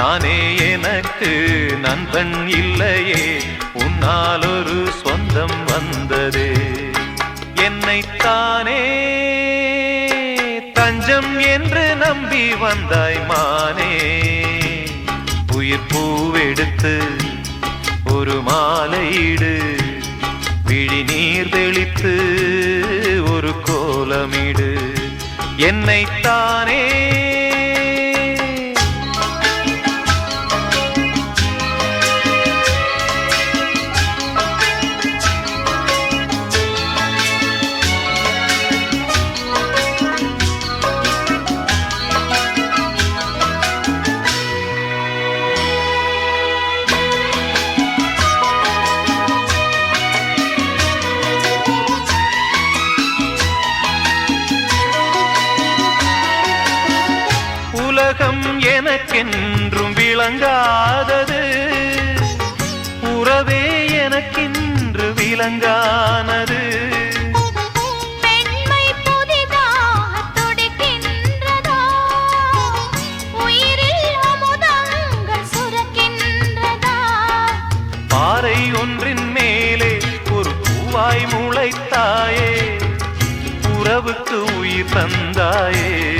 நானே எனக்கு நண்பன் இல்லையே. உன்னால் ஒரு சொந்தம் வந்ததே. என்னைத்தானே தஞ்சம் என்று நம்பி வந்தாய் மானே. உயிர் பூவெடுத்து ஒரு மாலையிடு விழி நீர் தெளித்து ஒரு கோலமிடு. என்னைத்தானே உலகம் எனக்கென்றும் விளங்காதது. உறவே எனக்கென்று விளங்கானது. பாறை ஒன்றின் மேலே ஒரு பூவாய் முளைத்தாயே. உறவுக்கு உயிர் தந்தாயே.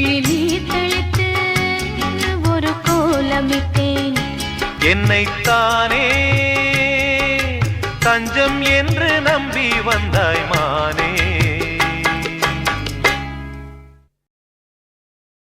விழி நீர் ஒரு கோலமிட்டேன் என்னைத்தானே தஞ்சம் என்று நம்பி வந்தாய் மானே.